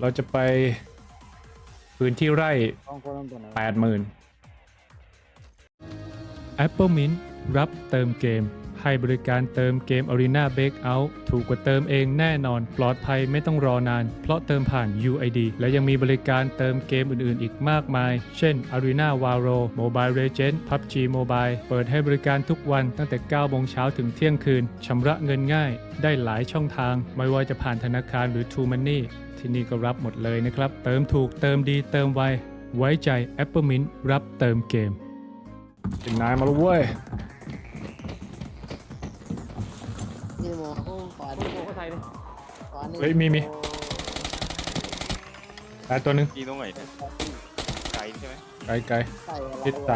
เราจะไปพื้นที่ไร่ต้องคนต้องตัวไหนแปดหมื่น Apple Mint รับเติมเกม ให้บริการเติมเกม Arena Breakout ถูกกว่าเติมเองแน่นอน ปลอดภัยไม่ต้องรอนาน เพราะเติมผ่าน UID และยังมีบริการเติมเกมอื่นๆ อีกมากมาย เช่น Arena Varo Mobile Legends PUBG Mobile เปิดให้บริการทุกวันตั้งแต่ 9 โมงเช้าถึงเที่ยงคืน ชำระเงินง่าย ได้หลายช่องทาง ไม่ว่าจะผ่านธนาคารหรือ True Money ที่นี่ก็รับหมดเลยนะครับ เติมถูกเติมดีเติมไว ไว้ใจ Apple Mint รับเติมเกมเป็นนายมาแล้วเว้ย นี่โมอขวาโอ้ดิโหก็ใส่เลยขวาหนึ่งเฮ้ยมีมี ตายตัวหนึ่งยิงตรงไหนเนี่ยไกลใช่ไหมไกลไกล ใส่อะไรทิศ350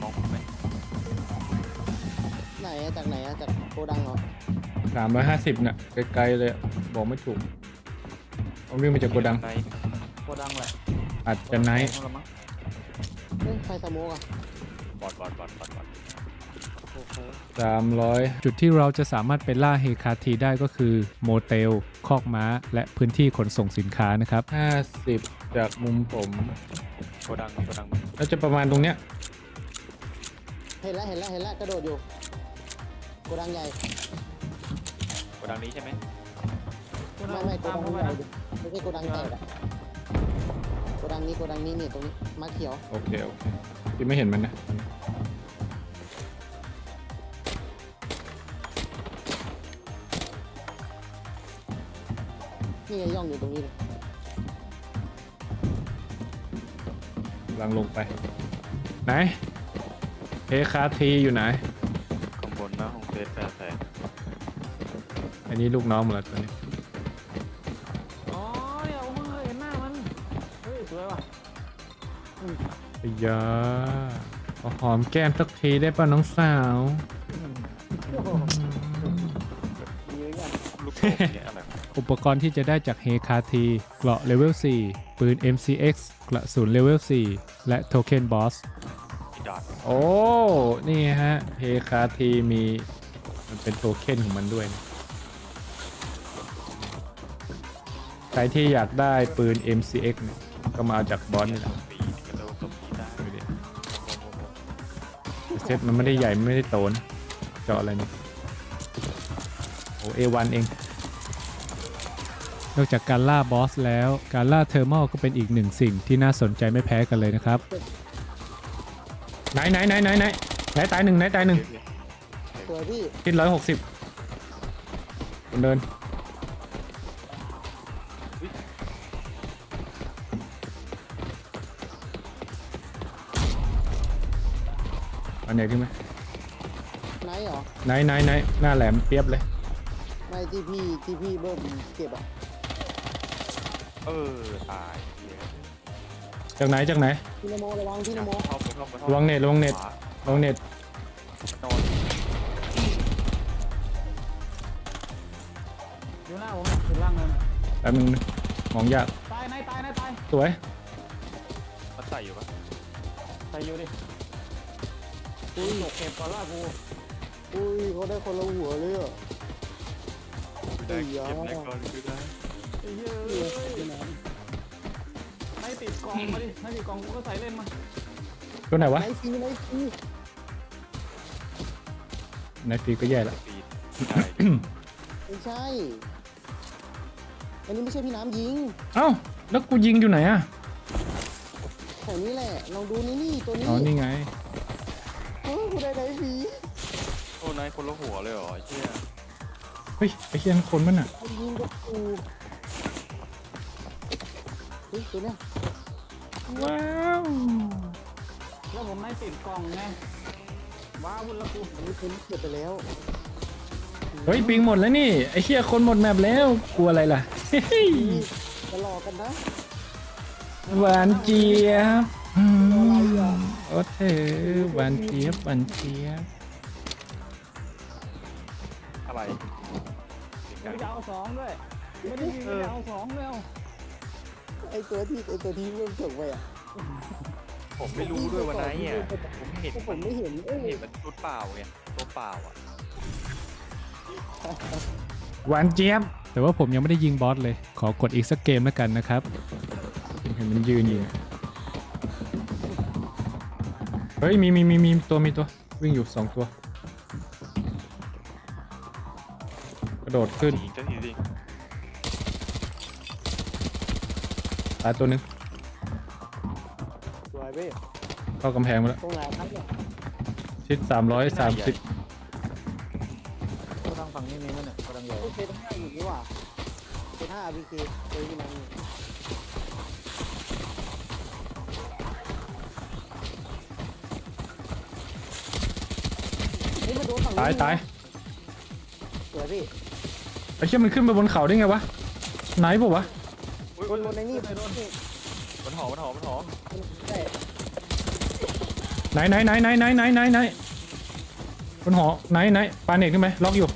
มองผมไหมไหนอะจากไหนอะจากโกดังเหรอสามร้อยห้าสิบน่ะไกลๆเลยอะบอกไม่ถูกเอาวิ่งมาจากโกดังไโกดังแหละอาจจะไนท์เละมั้งเฮ้ยไฟสโมกอะบอดบอดบอดบอดบอด โอ้โหสามร้อยจุดที่เราจะสามารถไปล่าเฮคาทีได้ก็คือโมเตล คอกม้า และพื้นที่ขนส่งสินค้านะครับห้าสิบจากมุมผมโกดังโกดังน่าจะประมาณตรงเนี้ยเห็นแล้วเห็นแล้วเห็นแล้วกระโดดอยู่โกดังใหญ่โกดังนี้ใช่ไหมโกดัไม่งไม่โกตามดังเข้าไปใหญ่นะดิไม่ใช่โกดังแตกอะโกดังนี้โกดังนี้เนี่ยตรงนี้มาเขียว โอเค โอเคที่ไม่เห็นมันนะ นี่ไงย่องอยู่ตรงนี้เลยกำลังลงไป ไหนเฮคาทีอยู่ไหน ข้างบนหน้าห้องเฟสแฟร์แฟร์อันนี้ลูกน้องหมดแล้วตัวนี้ อ๋อเดี๋ยวมึงเคยเห็นหน้ามัน เฮ้ยสวยว่ะไอ้ยาขอหอมแก้มสักทีได้ป่ะน้องสาวดีเลยกัน ลูกโป่งเนี่ยอะไรวะ อุปกรณ์ที่จะได้จากเฮคาทีเกราะเลเวล 4 ปืน MCX กระสุนเลเวล 4 และโทเค็นบอส ดอดโอ้ นี่ฮะเฮคาทีมี มันเป็นโทเค็นของมันด้วยนะใครที่อยากได้ปืน MCX เนี่ยก็มาเอาจากบอสนี่แหละปีกระโดดตบปีได้ดูดิเซตมันไม่ได้ใหญ่ไม่ได้โตนะเจาะอะไรนี่โอ้เอวันเอง นอกจากการล่าบอสแล้ว การล่าเทอร์มอลก็เป็นอีกหนึ่งสิ่งที่น่าสนใจไม่แพ้กันเลยนะครับ ไหนไหนไหนไหนไหนไหนตายหนึ่งไหนตายหนึ่งสวยพี่ทิศร้อยหกสิบคนเดิน อันไหนขึ้นไหมไหนเหรอไหนไหนไหนหน้าแหลมเปียบเลย ไม่ที่พี่ที่พี่เบิ้มเก็บอะ เออตายเหี้ยจากไหนจากไหน พี่นโมระวังพี่นโมเข้าไปเข้าไปเข้าระวังเน็ตระวังเน็ต ขวาลงเน็ตนอนอยู่หน้าผมเนี่ยอยู่ล่างเนินแป๊บนึงมองยากตายนายตายนายตายสวยมันใส่อยู่ปะใส่อยู่ดิอุ้ยเก็บก่อนล่ากูอุ้ยเขาได้คนละหัวเลยอะได้เอ้ยเก็บได้ก่อนคือได้ กล่องมาดินายติดกล่องกูก็ใส่เล่นมาตัวไหนวะ ไหนซีไหนซีในฟีก็แย่ละ ปีใช่ไม่ใช่ อันนี้ไม่ใช่พี่น้ำยิงเอ้า แล้วกูยิงอยู่ไหนอะแถวนี้แหละลองดูนี่นี่ตัวนี้อ๋อ นี่ไง เออกูได้ไหนผีโอ้นายคนละหัวเลยเหรอไอ้เชี่ยเฮ้ย ไอ้เหี้ยนั่นคนมันอะมันยิงกับกูเฮ้ยตัวเนี้ย ว้าวแล้วผมนายติดกล่องไงว้าวุ่นละกูอันนี้ตัวนี้เก็บไปแล้วเฮ้ยปิงหมดแล้วนี่ไอ้เหี้ยคนหมดแมปแล้วกลัวอะไรล่ะเฮ้ยนี่จะหลอกกันนะหวานเจี๊ยบอือะไรมอะโอ้เธอหวานเจี๊ยบหวานเจี๊ยบอะไรไม่ได้เอาสองด้วยไม่ได้ยิงไม่ได้เอาสองแล้ว ไอตัวที่ไอตัวที่เริ่มส่งไปอะผมไม่รู้ด้วยวันไหนเนี่ยผมเห็นก็ผมไม่เห็นเอ้ยเห็นมันชุดเปล่าไงตัวเปล่าอะหวานเจี๊ยบ แต่ว่าผมยังไม่ได้ยิงบอสเลย ขอกดอีกสักเกมแล้วกันนะครับเห็นมันยืนอยู่เนี่ยเฮ้ย มีมีมีมีตัวมีตัว วิ่งอยู่สองตัว กระโดดขึ้นยิงจะทีสิ ตายตัวหนึงสวยพี่เข้ากำแพงมาแล้วตรงไหนครับเนี่ยชิด330ก็ทางฝั่งนี้มีมั้ยเนี่ยกำลังใหญ่โอเคต้องห้าอยู่นี่หว่าเป็นห้าพีเคเจอที่นั่นนี่เฮ้ยมันโดนฝั่งนี้ตายตายสวยพี่ไอ้เชี่ยมันขึ้นไปบนเขาได้ไงวะไหนปะวะอุ้ย บนบนในนี่บนนี่มันหอมมันหอมมันหอมได้ไหนไหนไหนไหนไหนไหนไหนไหนบนหอไหนไหนปาเน็ตขึ้นไหมล็อกอยู่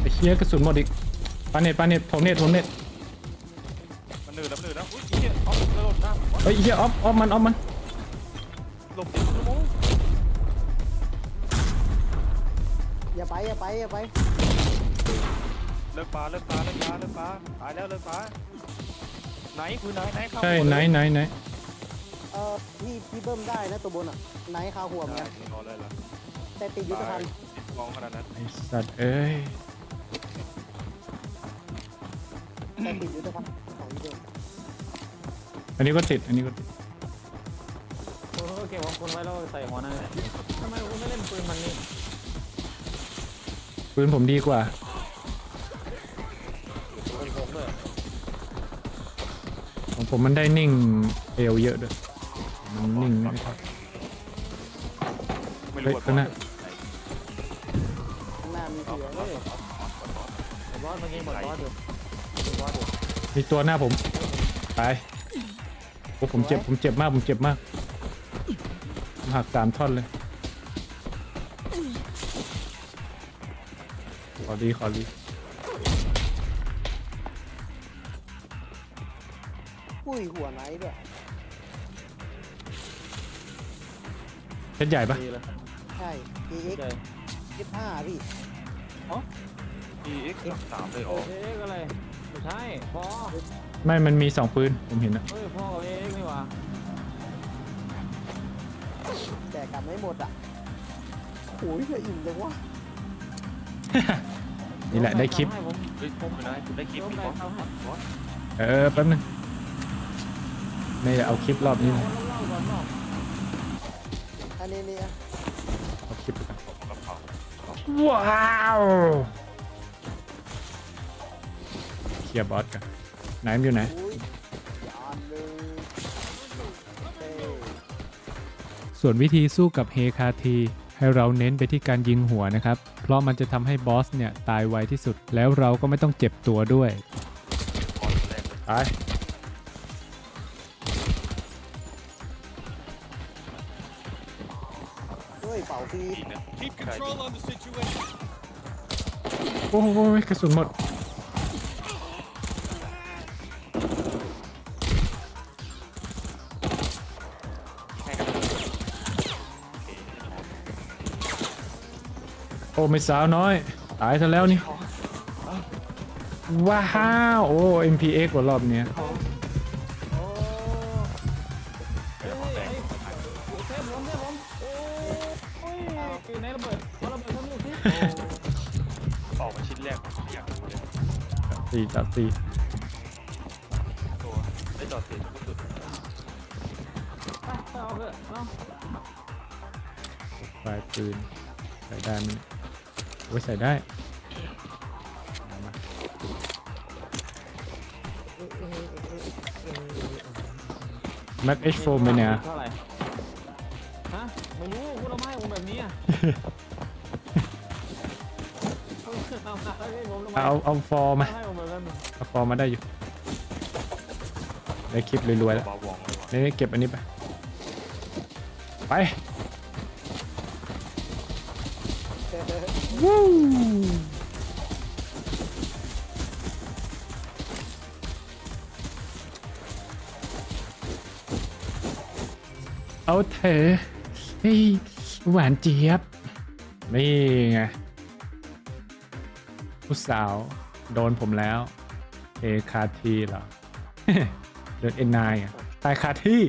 ไอ้เชี่ยกระสุนหมดอีกปาเน็ตปาเน็ตผมเน็ตผมเน็ตมันหนืดแล้วมันหนืดแล้วอุ้ยเหี้ยเอากระโดดหน้าผมวะเฮ้ยเชี่ยออฟออฟมันออฟมันหลบดิชั่วโมงอย่าไปอย่าไปอย่าไปเลิกปลาเลิกปลาเลิกปลาเลิกปลาตายแล้วเลิกปลา ไหนคือไหนไหนเข้าใช่หัวไหนเลยไหนไหนเออพี่พี่เบิ้มได้นะตัวบนอะไนท์คาหัวเหมือนได้กันนอนเลยล่ะแต่ติดยุทธภัณฑ์มองขนาดนั้นไอ้สัตว์เอ้ยแต่ติดยุทธภัณฑ์ของพี่เบิ้มอันนี้ก็ติดอันนี้ก็ติดคุณก็เก็บของคุณไว้แล้วใส่หัวนั่นเลยทำไมคุณไม่เล่นปืนมันนี่ปืนผมดีกว่า ผมมันได้นิ่งเอวเยอะด้วยมันนิ่งไม่ค่อยไม่เฮ้รู้ยว่าข้างหน้าข้างหน้ามีเสือเลยบอสเมื่อกี้หมดบอสอยู่มีบอสอยู่มีตัวหน้าผมตายโอ้ผมเจ็บผมเจ็บมากผมเจ็บมากผมหักสามท่อนเลย ขอดีขอดี อุ้ยหัวไนท์ด้วยเพชรใหญ่ปะดีเลยใช่ DX ใหญ่ F5 พี่อีเอ็กซ์สามเลยเหรโอ้อเอ็กอะไรไม่ใช่พอไม่มันมีสองปืนผมเห็นนะเฮ้ยพ่อกับเอ็กนี่หว่าแต่กลับไม่หมดอะโอ้ยเหลืออิ่มจังวะนี่แหละได้คลิป ให้ผมเฮ้ยผมนะคุณได้คลิปมีบอสบอสเออแป๊บนึง นี่แหละเอาคลิปรอบนี้คนะนเล่าก่อนเนาะอันนี้นี่อะเอาคลิปไปก่อนผมกับเขาว้าวเคลียร์บอสกันไหนมันอยู่ไหนอุ้ยยานเลยเฮ้ยส่วนวิธีสู้กับเฮคาที ให้เราเน้นไปที่การยิงหัวนะครับ เพราะมันจะทำให้บอสเนี่ยตายไวที่สุด แล้วเราก็ไม่ต้องเจ็บตัวด้วยบอสแรกเลยไปาฟรีอีกนะ Keep control on the situation. โอ้โหกระสุนหมด ให้กันเลยโอเคโอ้ไม่สาวน้อย ตายซะแล้วนี่ ว้าวโอ้ MPX กว่ารอบเนี้ยโอ้เดี๋ยวของแดงเทพผมเทพผมโอ้ยอยู่ในระเบิดเอาระเบิดทั้งหมดสิออกมาชิ้นแรกไม่อยากดูเลยสี่ต่อสี่ตัวได้จอดเสียชุดสุดไปเอาเถอะเอาปลายปืนใส่ได้ไหมเนี่ยโอ้ยใส่ได้เอามา Mac H4 ไหมเนี่ย เอาเอาฟอร์มาเอาฟอร์มาได้อยู่ได้คลิปรวยๆแล้วเนี่เก็บอันนี้ไปไปวู้เอาเถอะเฮ้ยหวานเจี๊ยบ นี่ไงผู้สาวโดนผมแล้ว เอคาทีเหรอ เดินเอ็นนายตายคาที่